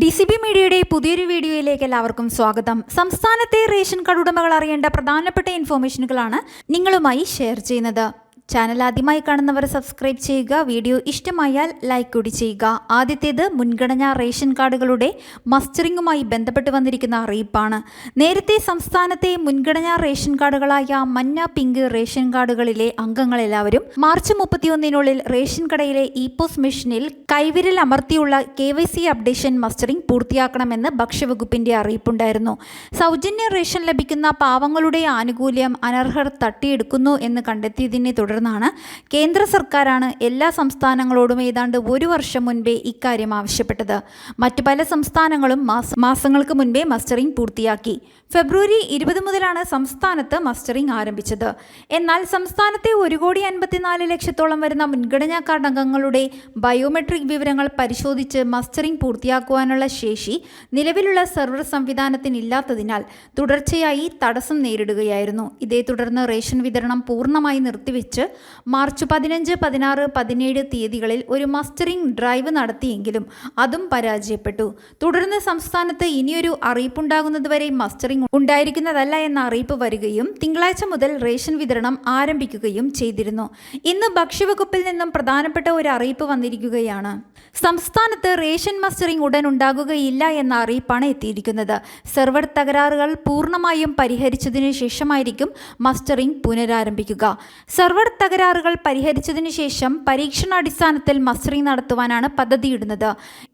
D C B മീഡിയയുടെ പുതിയൊരു വീഡിയോയിലേക്ക് എല്ലാവർക്കും സ്വാഗതം. സംസ്ഥാനത്തെ റേഷൻ കാർഡ് ഉടമകൾ അറിയേണ്ട പ്രധാനപ്പെട്ട ഇൻഫോർമേഷനുകളാണ് നിങ്ങളുമായി ഷെയർ ചെയ്യുന്നത്. ചാനൽ ആദ്യമായി കാണുന്നവർ സബ്സ്ക്രൈബ് ചെയ്യുക വീഡിയോ ഇഷ്ടമായാൽ ലൈക്ക് കൂടി ചെയ്യുക. ആദ്യത്തേത് മുൻഗണനാ റേഷൻ കാർഡുകളുടെ മസ്റ്ററിങ്ങുമായി ബന്ധപ്പെട്ട് വന്നിരിക്കുന്ന അറിയിപ്പാണ്. നേരത്തെ സംസ്ഥാനത്തെ മുൻഗണനാ റേഷൻ കാർഡുകളായ മഞ്ഞ പിങ്ക് റേഷൻ കാർഡുകളിലെ അംഗങ്ങളെല്ലാവരും മാർച്ച് മുപ്പത്തിയൊന്നിനുള്ളിൽ റേഷൻ കടയിലെ ഇ പോസ് മെഷീനിൽ കൈവിരൽ അമർത്തിയുള്ള K Y C updation mustering പൂർത്തിയാക്കണമെന്ന് ഭക്ഷ്യവകുപ്പിന്റെ അറിയിപ്പുണ്ടായിരുന്നു. സൗജന്യ റേഷൻ ലഭിക്കുന്ന പാവങ്ങളുടെ ആനുകൂല്യം അനർഹർ തട്ടിയെടുക്കുന്നു എന്ന് കണ്ടെത്തിയതിനെ തുടർന്നാണ് കേന്ദ്ര സർക്കാരാണ് എല്ലാ സംസ്ഥാനങ്ങളോടും ഏതാണ്ട് ഒരു വർഷം മുൻപേ ഇക്കാര്യം ആവശ്യപ്പെട്ടത്. മറ്റു പല സംസ്ഥാനങ്ങളും മാസങ്ങൾക്ക് മുൻപേ മസ്റ്ററിംഗ് പൂർത്തിയാക്കി. ഫെബ്രുവരി ഇരുപത് മുതലാണ് സംസ്ഥാനത്ത് മസ്റ്ററിംഗ് ആരംഭിച്ചത്. എന്നാൽ സംസ്ഥാനത്തെ ഒരു കോടി അൻപത്തിനാല് ലക്ഷത്തോളം വരുന്ന മുൻഗണനാ കാർഡ് അംഗങ്ങളുടെ ബയോമെട്രിക് വിവരങ്ങൾ പരിശോധിച്ച് മസ്റ്ററിംഗ് പൂർത്തിയാക്കുവാനുള്ള ശേഷി നിലവിലുള്ള സെർവർ സംവിധാനത്തിനില്ലാത്തതിനാൽ തുടർച്ചയായി തടസ്സം നേരിടുകയായിരുന്നു. ഇതേ തുടർന്ന് റേഷൻ വിതരണം പൂർണമായി നിർത്തിവെച്ച് മാർച്ച് പതിനഞ്ച് പതിനാറ് പതിനേഴ് തീയതികളിൽ ഒരു മസ്റ്ററിംഗ് ഡ്രൈവ് നടത്തിയെങ്കിലും അതും പരാജയപ്പെട്ടു. തുടർന്ന് സംസ്ഥാനത്ത് ഇനിയൊരു അറിയിപ്പുണ്ടാകുന്നതുവരെ മസ്റ്ററിംഗ് ഉണ്ടായിരിക്കുന്നതല്ല എന്ന അറിയിപ്പ് വരികയും തിങ്കളാഴ്ച മുതൽ റേഷൻ വിതരണം ആരംഭിക്കുകയും ചെയ്തിരുന്നു. ഇന്ന് ഭക്ഷ്യവകുപ്പിൽ നിന്നും പ്രധാനപ്പെട്ട ഒരു അറിയിപ്പ് വന്നിരിക്കുകയാണ്. സംസ്ഥാനത്ത് റേഷൻ മസ്റ്ററിംഗ് ഉടൻ ഉണ്ടാകുകയില്ല എന്ന അറിയിപ്പാണ് എത്തിയിരിക്കുന്നത്. സെർവർ തകരാറുകൾ പൂർണമായും പരിഹരിച്ചതിനു ശേഷമായിരിക്കും മസ്റ്ററിംഗ് പുനരാരംഭിക്കുക. സെർവർ തകരാറുകൾ പരിഹരിച്ചതിനു ശേഷം പരീക്ഷണാടിസ്ഥാനത്തിൽ മസ്റ്ററിംഗ് നടത്തുവാനാണ് പദ്ധതിയിടുന്നത്.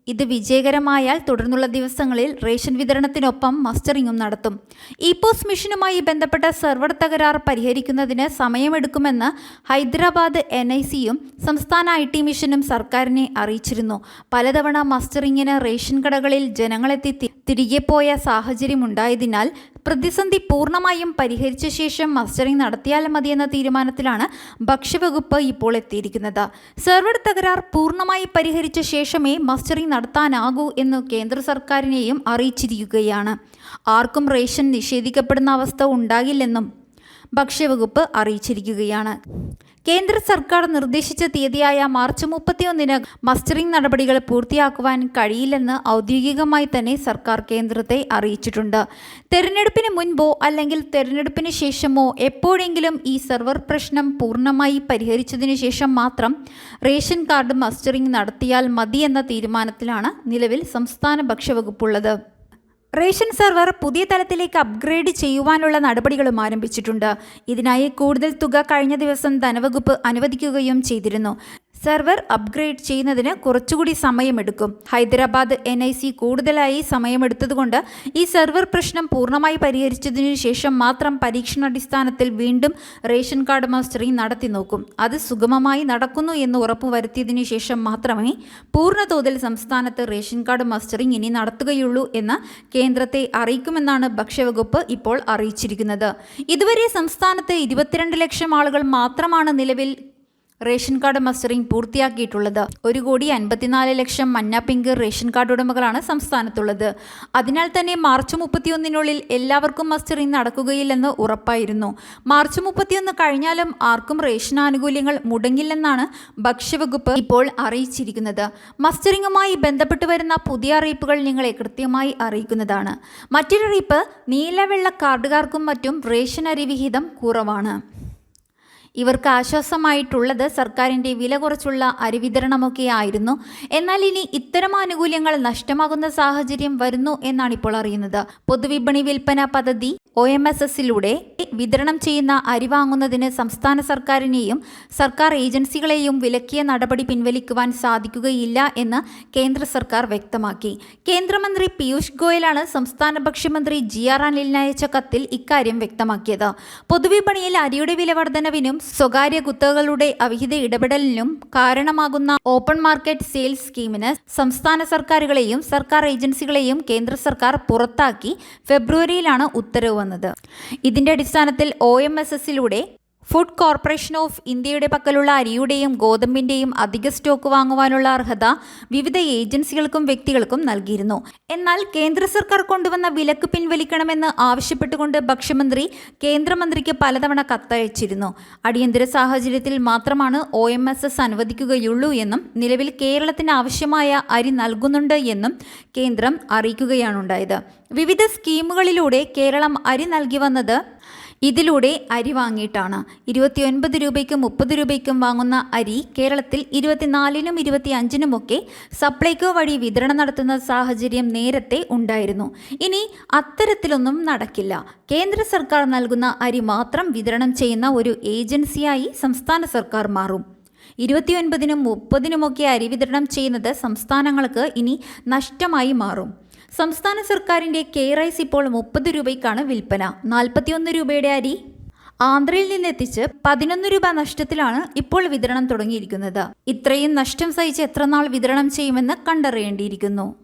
ഇത് വിജയകരമായാൽ തുടർന്നുള്ള ദിവസങ്ങളിൽ റേഷൻ വിതരണത്തിനൊപ്പം മസ്റ്ററിങ്ങും നടത്തും. ഇ പോസ് മിഷനുമായി ബന്ധപ്പെട്ട സെർവർ തകരാർ പരിഹരിക്കുന്നതിന് സമയമെടുക്കുമെന്ന് ഹൈദരാബാദ് എൻ ഐ സിയും സംസ്ഥാന ഐ ടി മിഷനും സർക്കാരിനെ അറിയിച്ചിരുന്നു. പലതവണ മസ്റ്ററിങ്ങിന് റേഷൻ കടകളിൽ ജനങ്ങളെത്തി തിരികെ പോയ സാഹചര്യമുണ്ടായതിനാൽ പ്രതിസന്ധി പൂർണമായും പരിഹരിച്ച ശേഷം മസ്റ്ററിംഗ് നടത്തിയാൽ മതിയെന്ന തീരുമാനത്തിലാണ് ഭക്ഷ്യവകുപ്പ് ഇപ്പോൾ എത്തിയിരിക്കുന്നത്. സെർവർ തകരാർ പൂർണമായി പരിഹരിച്ച ശേഷമേ മസ്റ്ററിംഗ് നടത്താനാകൂ എന്ന് കേന്ദ്ര സർക്കാരിനെയും അറിയിച്ചിരിക്കുകയാണ്. ആർക്കും റേഷൻ നിഷേധിക്കപ്പെടുന്ന അവസ്ഥ ഉണ്ടാകില്ലെന്നും ഭക്ഷ്യവകുപ്പ് അറിയിച്ചിരിക്കുകയാണ്. കേന്ദ്ര സർക്കാർ നിർദ്ദേശിച്ച തീയതിയായ മാർച്ച് മുപ്പത്തിയൊന്നിന് മസ്റ്ററിംഗ് നടപടികൾ പൂർത്തിയാക്കുവാൻ കഴിയില്ലെന്ന് ഔദ്യോഗികമായി തന്നെ സർക്കാർ കേന്ദ്രത്തെ അറിയിച്ചിട്ടുണ്ട്. തെരഞ്ഞെടുപ്പിന് മുൻപോ അല്ലെങ്കിൽ തെരഞ്ഞെടുപ്പിന് ശേഷമോ എപ്പോഴെങ്കിലും ഈ സെർവർ പ്രശ്നം പൂർണമായി പരിഹരിച്ചതിന് ശേഷം മാത്രം റേഷൻ കാർഡ് മസ്റ്ററിംഗ് നടത്തിയാൽ മതിയെന്ന തീരുമാനത്തിലാണ് നിലവിൽ സംസ്ഥാന ഭക്ഷ്യവകുപ്പുള്ളത്. റേഷൻ സെർവർ പുതിയ തലത്തിലേക്ക് അപ്ഗ്രേഡ് ചെയ്യുവാനുള്ള നടപടികളും ആരംഭിച്ചിട്ടുണ്ട്. ഇതിനായി കൂടുതൽ തുക കഴിഞ്ഞ ദിവസം ധനവകുപ്പ് അനുവദിക്കുകയും ചെയ്തിരുന്നു. സെർവർ അപ്ഗ്രേഡ് ചെയ്യുന്നതിന് കുറച്ചുകൂടി സമയമെടുക്കും. ഹൈദരാബാദ് എൻ ഐ സി കൂടുതലായി സമയമെടുത്തതുകൊണ്ട് ഈ സെർവർ പ്രശ്നം പൂർണമായി പരിഹരിച്ചതിനു ശേഷം മാത്രം പരീക്ഷണാടിസ്ഥാനത്തിൽ വീണ്ടും റേഷൻ കാർഡ് മാസ്റ്ററിംഗ് നടത്തി നോക്കും. അത് സുഗമമായി നടക്കുന്നു എന്ന് ഉറപ്പുവരുത്തിയതിനു ശേഷം മാത്രമേ പൂർണതോതിൽ സംസ്ഥാനത്ത് റേഷൻ കാർഡ് മാസ്റ്ററിംഗ് ഇനി നടത്തുകയുള്ളൂ എന്ന് കേന്ദ്രത്തെ അറിയിക്കുമെന്നാണ് ഭക്ഷ്യവകുപ്പ് ഇപ്പോൾ അറിയിച്ചിരിക്കുന്നത്. ഇതുവരെ സംസ്ഥാനത്ത് ഇരുപത്തിരണ്ട് ലക്ഷം ആളുകൾ മാത്രമാണ് നിലവിൽ റേഷൻ കാർഡ് മസ്റ്ററിംഗ് പൂർത്തിയാക്കിയിട്ടുള്ളത്. ഒരു കോടി അൻപത്തിനാല് ലക്ഷം മഞ്ഞ പിങ്ക് റേഷൻ കാർഡ് ഉടമകളാണ് സംസ്ഥാനത്തുള്ളത്. അതിനാൽ തന്നെ മാർച്ച് മുപ്പത്തിയൊന്നിനുള്ളിൽ എല്ലാവർക്കും മസ്റ്ററിംഗ് നടക്കുകയില്ലെന്ന് ഉറപ്പായിരുന്നു. മാർച്ച് മുപ്പത്തിയൊന്ന് കഴിഞ്ഞാലും ആർക്കും റേഷൻ ആനുകൂല്യങ്ങൾ മുടങ്ങില്ലെന്നാണ് ഭക്ഷ്യവകുപ്പ് ഇപ്പോൾ അറിയിച്ചിരിക്കുന്നത്. മസ്റ്ററിംഗുമായി ബന്ധപ്പെട്ട് വരുന്ന പുതിയ അറിയിപ്പുകൾ നിങ്ങളെ കൃത്യമായി അറിയിക്കുന്നതാണ്. മറ്റൊരറിയിപ്പ് നീലവെള്ള കാർഡുകാർക്കും മറ്റും റേഷൻ അരി വിഹിതം കുറവാണ്. ഇവർക്ക് ആശ്വാസമായിട്ടുള്ളത് സർക്കാരിന്റെ വില കുറച്ചുള്ള അരിവിതരണമൊക്കെ ആയിരുന്നു. എന്നാൽ ഇനി ഇത്തരം ആനുകൂല്യങ്ങൾ നഷ്ടമാകുന്ന സാഹചര്യം വരുന്നു എന്നാണ് ഇപ്പോൾ അറിയുന്നത്. പൊതുവിപണി വിൽപ്പന പദ്ധതി ഒ എം എസ് എസിലൂടെ വിതരണം ചെയ്യുന്ന അരി വാങ്ങുന്നതിന് സംസ്ഥാന സർക്കാരിനെയും സർക്കാർ ഏജൻസികളെയും വിലക്കിയ നടപടി പിൻവലിക്കുവാൻ സാധിക്കുകയില്ല എന്ന് കേന്ദ്ര സർക്കാർ വ്യക്തമാക്കി. കേന്ദ്രമന്ത്രി പീയൂഷ് ഗോയലാണ് സംസ്ഥാന ഭക്ഷ്യമന്ത്രി ജി ആർ അനിലിന് അയച്ച കത്തിൽ ഇക്കാര്യം വ്യക്തമാക്കിയത്. പൊതുവിപണിയിൽ അരിയുടെ വില വർധനവിനും സ്വകാര്യ കുത്തകളുടെ അവിഹിത ഇടപെടലിനും കാരണമാകുന്ന ഓപ്പൺ മാർക്കറ്റ് സെയിൽസ് സ്കീമിന് സംസ്ഥാന സർക്കാരുകളെയും സർക്കാർ ഏജൻസികളെയും കേന്ദ്ര സർക്കാർ പുറത്താക്കി ഫെബ്രുവരിയിലാണ് ഉത്തരവ് വന്നത്. ഇതിന്റെ അടിസ്ഥാനത്തിൽ ഒ എം എസ് എസിലൂടെ ഫുഡ് കോർപ്പറേഷൻ ഓഫ് ഇന്ത്യയുടെ പക്കലുള്ള അരിയുടെയും ഗോതമ്പിന്റെയും അധിക സ്റ്റോക്ക് വാങ്ങുവാനുള്ള അർഹത വിവിധ ഏജൻസികൾക്കും വ്യക്തികൾക്കും നൽകിയിരുന്നു. എന്നാൽ കേന്ദ്ര സർക്കാർ കൊണ്ടുവന്ന വിലക്ക് പിൻവലിക്കണമെന്ന് ആവശ്യപ്പെട്ടുകൊണ്ട് ഭക്ഷ്യമന്ത്രി കേന്ദ്രമന്ത്രിക്ക് പലതവണ കത്തയച്ചിരുന്നു. അടിയന്തര സാഹചര്യത്തിൽ മാത്രമാണ് ഒ എം എസ് എസ് അനുവദിക്കുകയുള്ളൂ എന്നും നിലവിൽ കേരളത്തിന് ആവശ്യമായ അരി നൽകുന്നുണ്ട് എന്നും കേന്ദ്രം അറിയിക്കുകയാണുണ്ടായത്. വിവിധ സ്കീമുകളിലൂടെ കേരളം അരി നൽകി വന്നത് ഇതിലൂടെ അരി വാങ്ങിയിട്ടാണ്. ഇരുപത്തിയൊൻപത് രൂപയ്ക്കും മുപ്പത് രൂപയ്ക്കും വാങ്ങുന്ന അരി കേരളത്തിൽ ഇരുപത്തിനാലിനും ഇരുപത്തിയഞ്ചിനുമൊക്കെ സപ്ലൈകോ വഴി വിതരണം നടത്തുന്ന സാഹചര്യം നേരത്തെ ഉണ്ടായിരുന്നു. ഇനി അത്തരത്തിലൊന്നും നടക്കില്ല. കേന്ദ്ര സർക്കാർ നൽകുന്ന അരി മാത്രം വിതരണം ചെയ്യുന്ന ഒരു ഏജൻസിയായി സംസ്ഥാന സർക്കാർ മാറും. ഇരുപത്തിയൊൻപതിനും മുപ്പതിനുമൊക്കെ അരി വിതരണം ചെയ്യുന്നത് സംസ്ഥാനങ്ങൾക്ക് ഇനി നഷ്ടമായി മാറും. സംസ്ഥാന സർക്കാരിന്റെ കെ റൈസ് ഇപ്പോൾ മുപ്പത് രൂപയ്ക്കാണ് വിൽപ്പന. നാൽപ്പത്തിയൊന്ന് രൂപയുടെ അരി ആന്ധ്രയിൽ നിന്നെത്തിച്ച് പതിനൊന്ന് രൂപ നഷ്ടത്തിലാണ് ഇപ്പോൾ വിതരണം തുടങ്ങിയിരിക്കുന്നത്. ഇത്രയും നഷ്ടം സഹിച്ച് എത്ര നാൾ വിതരണം ചെയ്യുമെന്ന് കണ്ടറിയേണ്ടിയിരിക്കുന്നു.